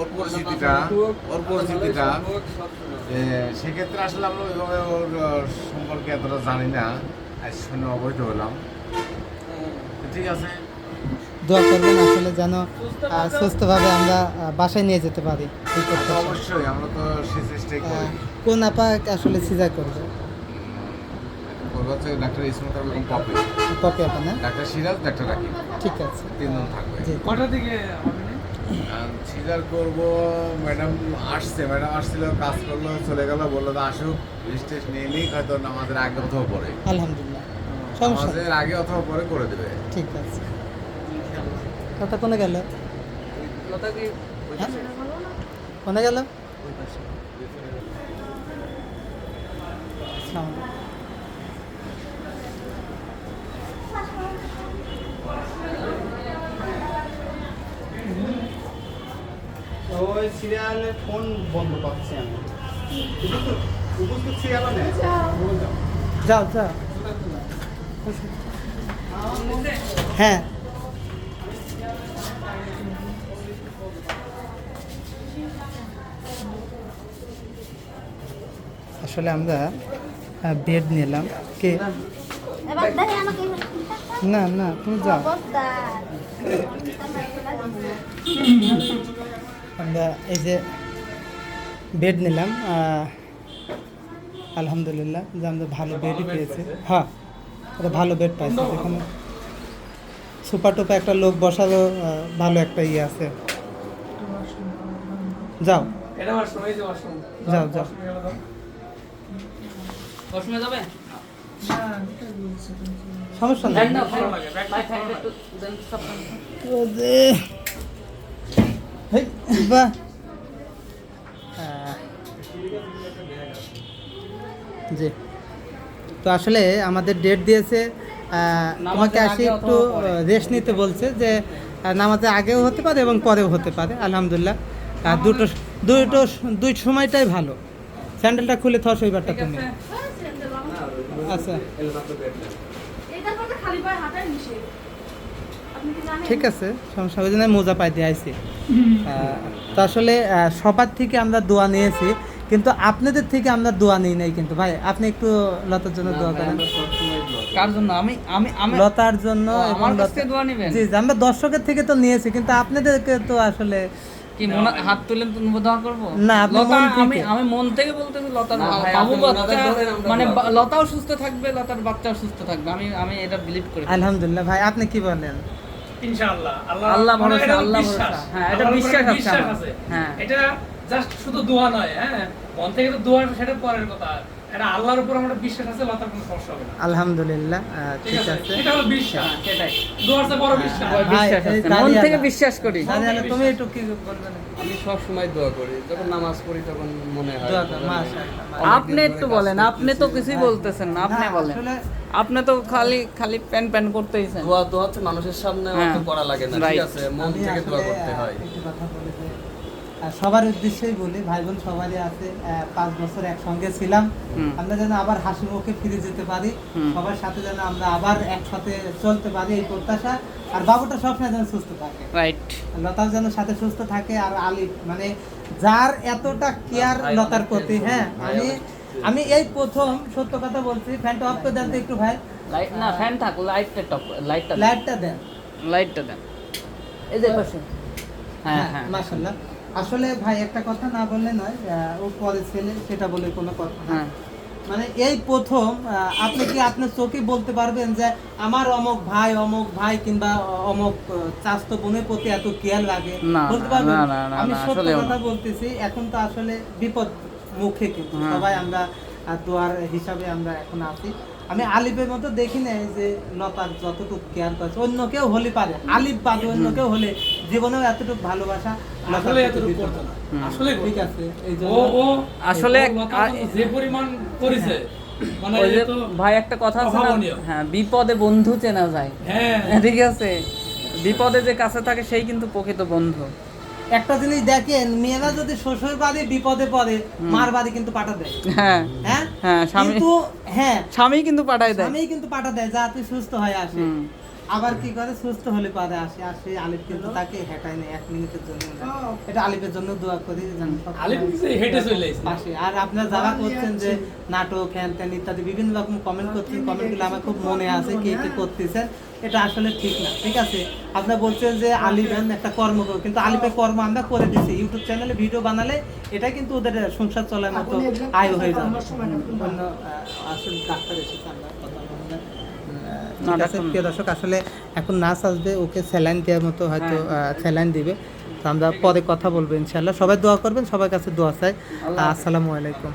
ওর পরিস্থিতিটা ওর পরিস্থিতিটা সেক্ষেত্রে আসলে আমরা ওইভাবে ওর সম্পর্কে এতটা জানি না। আজ শুনে অবহিত হলাম। ঠিক আছে? দোয়া করবেন আসলে যেন সুস্থভাবে আমরা বাসায় নিয়ে যেতে পারি তো অবশ্যই আমরা তো সে চেষ্টাই করি। কোন আপা আসলে সিজার করবে? করব হচ্ছে ডাক্তার ইসমত এবং পপি। পপি আপা না? Doctor Siraj doctor Rakib. ঠিক আছে। তিনজন থাকবে। কটা না? সিজার করব ম্যাডাম আসছে ম্যাডাম আসছিল কাজ করল চলে গেল বলল তো আসুক রেজিস্ট্রেশন নিয়ে নিক হয়তো আমাদের আগে অথবা পরে। আলহামদুলিল্লাহ। আমাদের আগে অথবা পরে করে দেবে। ঠিক আছে। কথা কোনে গেল? হ্যাঁ? কোনে গেল? আসসালামু আলাইকুম। ওই সিরিয়ালে ফোন বন্ধ পাচ্ছি আমি। উপস্থিত সিরিয়াল নেই। যাও যাও। হ্যাঁ। আসলে আমরা বেড নিলাম। কে? এবার দেখে আমাকে না না তুমি যাও। আমরা এই যে বেড নিলাম আলহামদুলিল্লাহ যে আমরা ভালো বেডই পেয়েছি। হ্যাঁ একটা ভালো বেড পাইছি। এখানে সুপার টুপা একটা লোক বসারও ভালো একটা ইয়ে আছে। যাও। যাও, যাও। সমস্যা নেই। বাহ জি। তো আসলে আমাদের ডেট দিয়েছে তোমাকে আসি একটু রেস্ট নিতে বলছে যে নামাজের আগেও হতে পারে এবং পরেও হতে পারে আলহামদুলিল্লাহ। আর দুটো দুটো দুই সময়টাই ভালো। স্যান্ডেলটা খুলে থস ওইবারটা ঠিক তুমি। আচ্ছা। ঠিক আছে সমস্যা ওই জন্য মোজা পাই দিয়ে আইছি। তো আসলে সবার থেকে আমরা দোয়া নিয়েছি কিন্তু আপনাদের থেকে আমরা দোয়া নিই নাই কিন্তু। ভাই আপনি একটু লতার জন্য দোয়া করেন। কার। জন্য? আমি আমি আমি লতার জন্য আমার কাছ থেকে দোয়া নিবেন? জি আমরা দর্শকের থেকে তো নিয়েছি কিন্তু আপনাদেরকে তো আসলে কি মনে হাত তুলেন তো দোয়া করব? না, লতা আমি আমি মন থেকে বলতেছি লতার বাবু বাচ্চা মানে লতাও সুস্থ থাকবে লতার বাচ্চাও সুস্থ থাকবে। আমি আমি এটা বিলিভ করি। আলহামদুলিল্লাহ ভাই আপনি কি বলেন? ইনশাআল্লাহ। আল্লাহ আল্লাহ ভরসা, আল্লাহ। ভরসা। হ্যাঁ, এটা বিশ্বাস আছে আছে। হ্যাঁ। এটা জাস্ট শুধু দোয়া নয় হ্যাঁ মন থেকে তো দোয়া সেটা পরের কথা এটা আল্লাহর উপর আমার বিশ্বাস আছে লতার কোনো সমস্যা হবে না। আলহামদুলিল্লাহ ঠিক আছে? এটা হলো বিশ্বাস হ্যাঁ, সেটাই দোয়ার বড় বিশ্বাস। বিশ্বাস আছে মন থেকে বিশ্বাস করি। দাঁড়িয়ে তুমি একটু কি আমি সব সময় দোয়া করি যখন নামাজ পড়ি তখন মনে হয় দোয়া করো, মাশাআল্লাহ। আপনি একটু বলেন আপনি তো কিছুই বলতেছেন না আপনি বলেন। আপনি তো খালি খালি প্যান প্যান করতেইছেন। দোয়া তো হচ্ছে মানুষের সামনে হ্যাঁ, অত করা লাগে না ঠিক আছে? মন থেকে দোয়া করতে হয়। একটু কথা সবার উদ্দেশ্যেই বলি ভাই বোন সবারই আছে পাঁচ বছর একসঙ্গে ছিলাম। আমরা যেন আবার হাসি মুখে ফিরে যেতে পারি সবার সাথে যেন আমরা আবার একসাথে চলতে পারি এই প্রত্যাশা। আর বাবুটা সবসময় যেন সুস্থ থাকে। রাইট লতাও যেন সাথে সুস্থ থাকে আর আলিফ মানে যার এতটা কেয়ার লতার প্রতি হ্যাঁ আমি আমি এই প্রথম সত্য কথা বলছি ফ্যানটা অফ করে দেন তো একটু ভাই। লাইট না ফ্যান থাক লাইটটা টপ লাইটটা লাইটটা দেন। লাইটটা দেন। এই যে পাশে। হ্যাঁ হ্যাঁ হ্যাঁ। মাশাল্লাহ আসলে ভাই একটা কথা না বললে নয় ও পরে ছেলে সেটা বলে কোনো কথা হ্যাঁ। মানে এই প্রথম আপনি কি আপনার চোখে বলতে পারবেন যে আমার অমক ভাই অমক ভাই কিংবা অমক চাস্ত বোনের প্রতি এত কেয়ার লাগে? বলতে পারবেন? আমি সত্য কথা বলতেছি এখন তো আসলে বিপদ মুখে কিন্তু হ্যাঁ। সবাই আমরা দোয়ার হিসাবে আমরা এখন আছি। আমি আলিফের মতো দেখি না যে লতার যতটুকু কেয়ার করছে অন্য কেউ হলে পারে। আলিফ বাদে অন্য কেউ হলে জীবনেও এতটুকু ভালোবাসা আসলে এতটুকু করতো না। আসলে ঠিক আছে ও ও আসলে যে পরিমাণ করেছে মানে ওই যে এ তো ভাই একটা কথা আছে না? হ্যাঁ বিপদে বন্ধু চেনা যায়। হ্যাঁ। ঠিক আছে? বিপদে যে কাছে থাকে সেই কিন্তু প্রকৃত বন্ধু। একটা জিনিস দেখেন মেয়েরা যদি শ্বশুর বাড়ি বিপদে পড়ে মার বাড়ি কিন্তু পাঠা দেয়। হ্যাঁ। হ্যাঁ? হ্যাঁ, স্বামী- কিন্তু হ্যাঁ। স্বামী কিন্তু পাঠায় দেয়। স্বামী কিন্তু পাঠা দেয় যা তুই সুস্থ হয়ে আসে। আবার কি করে? সুস্থ হলে পারে আসে। আর সেই আলিফ কিন্তু তাকে হেঁটায় নেই এক মিনিটের জন্য। এটা আলিফের জন্য দোয়া করি যেন আলিফ হেঁটে চলে এসেছে আর আপনারা যারা করছেন যে নাটক হ্যান ত্যান ইত্যাদি বিভিন্ন রকম কমেন্ট করছেন কমেন্টগুলো আমার খুব মনে আছে কে কি করতেছেন। এটা আসলে ঠিক না। ঠিক আছে? আপনারা বলছেন যে আলিফেন একটা কর্ম করো কিন্তু আলিফের কর্ম আমরা করে দিচ্ছি ইউটিউব চ্যানেলে ভিডিও বানালে এটা কিন্তু ওদের সংসার চলার মতো আয় হয়ে যাবে। অন্য আসলে ডাক্তার এসেছে আমরা। ঠিক আছে প্রিয় দর্শক আসলে এখন নার্স আসবে ওকে স্যালাইন দেওয়ার মতো হয়তো স্যালাইন দিবে। তো আমরা পরে কথা বলব ইনশাল্লাহ সবাই দোয়া করবেন সবার কাছে দোয়া চাই। আসসালামু আলাইকুম।